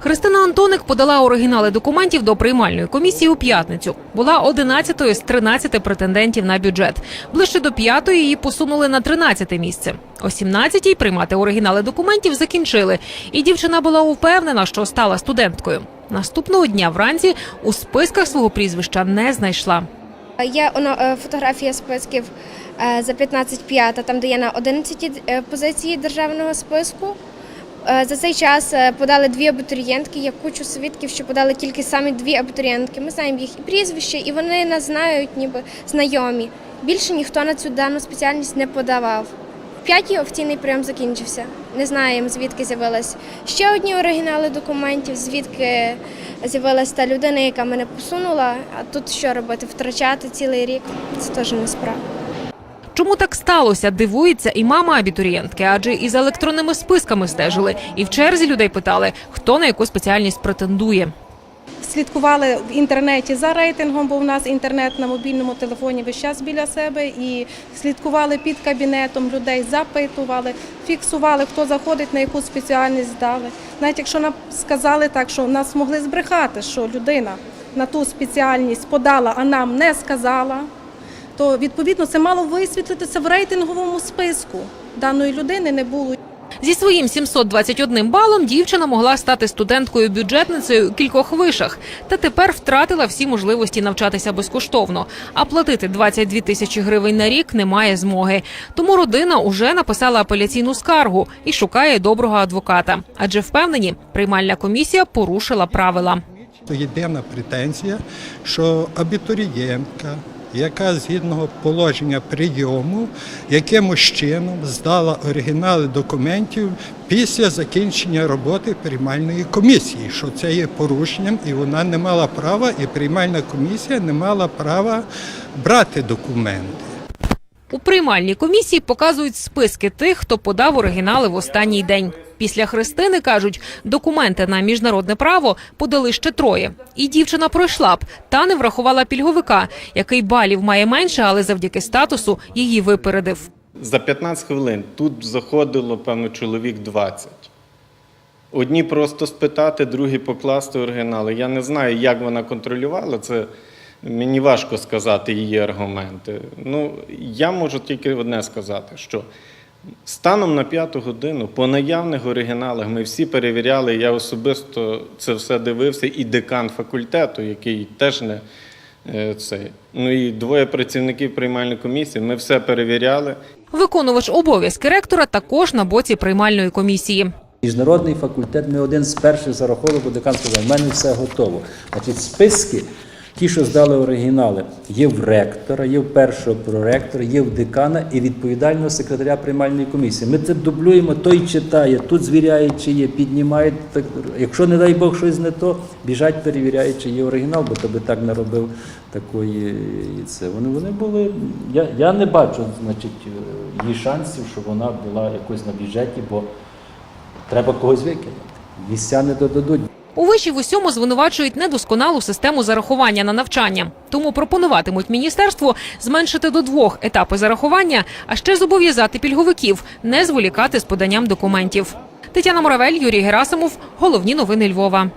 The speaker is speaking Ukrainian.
Христина Антоник подала оригінали документів до приймальної комісії у п'ятницю. Була 11-ю з 13 претендентів на бюджет. Ближче до п'ятої її посунули на 13 місце. О 17-й приймати оригінали документів закінчили, і дівчина була упевнена, що стала студенткою. Наступного дня вранці у списках свого прізвища не знайшла. Є е, фотографія списків е, за 15-5, там де є на 11 позиції державного списку. Е, За цей час е, подали дві абітурієнтки, є кучу свідків, що подали тільки самі дві абітурієнтки. Ми знаємо їх і прізвище, і вони нас знають, ніби знайомі. Більше ніхто на цю дану спеціальність не подавав. В п'ятій офіційний прийом закінчився. Не знаємо, звідки з'явились ще одні оригінали документів, звідки з'явилась та людина, яка мене посунула. А тут що робити? Втрачати цілий рік це теж не справа. Чому так сталося? Дивується і мама абітурієнтки, адже із електронними списками стежили. І в черзі людей питали, хто на яку спеціальність претендує. Слідкували в інтернеті за рейтингом, бо в нас інтернет на мобільному телефоні весь час біля себе, і слідкували під кабінетом людей, запитували, фіксували, хто заходить, на яку спеціальність здали. Навіть якщо нам сказали так, що нас могли збрехати, що людина на ту спеціальність подала, а нам не сказала, то відповідно це мало висвітлитися в рейтинговому списку. Даної людини не було. Зі своїм 721 балом дівчина могла стати студенткою бюджетницею у кількох вишах, та тепер втратила всі можливості навчатися безкоштовно. А платити 22 тисячі гривень на рік немає змоги. Тому родина уже написала апеляційну скаргу і шукає доброго адвоката. Адже впевнені, приймальна комісія порушила правила. То єдина претензія, що абітурієнтка, яка згідно положення прийому, якимось чином здала оригінали документів після закінчення роботи приймальної комісії, що це є порушенням, і вона не мала права, і приймальна комісія не мала права брати документи. У приймальній комісії показують списки тих, хто подав оригінали в останній день. Після Христини кажуть, документи на міжнародне право подали ще троє. І дівчина пройшла б, та не врахувала пільговика, який балів має менше, але завдяки статусу її випередив. За 15 хвилин тут заходило, певно, чоловік 20. Одні просто спитати, другі покласти оригінали. Я не знаю, як вона контролювала це. Мені важко сказати її аргументи. Ну, я можу тільки одне сказати, що станом на п'яту годину по наявних оригіналах ми всі перевіряли. Я особисто це все дивився, і декан факультету, який теж не е, цей. Ну і двоє працівників приймальної комісії. Ми все перевіряли. Виконувач обов'язки ректора також на боці приймальної комісії. Міжнародний факультет, ми один з перших зараховували, бо декан сказав, в мене все готово. Значить, списки, ті, що здали оригінали, є в ректора, є в першого проректора, є в декана і відповідального секретаря приймальної комісії. Ми це дублюємо, той читає, тут звіряє, чи є, піднімає. Так, якщо, не дай Бог, щось не то, біжать, перевіряють, чи є оригінал, бо то би так не робив такої. і Це. Вони, вони були. Я, я не бачу, значить, її шансів, щоб вона була якось на бюджеті, бо Треба когось викинути. Місця не додадуть. У виші в усьому звинувачують недосконалу систему зарахування на навчання. Тому пропонуватимуть міністерству зменшити до двох етапи зарахування, а ще зобов'язати пільговиків не зволікати з поданням документів. Тетяна Моравель, Юрій Герасимов. Головні новини Львова.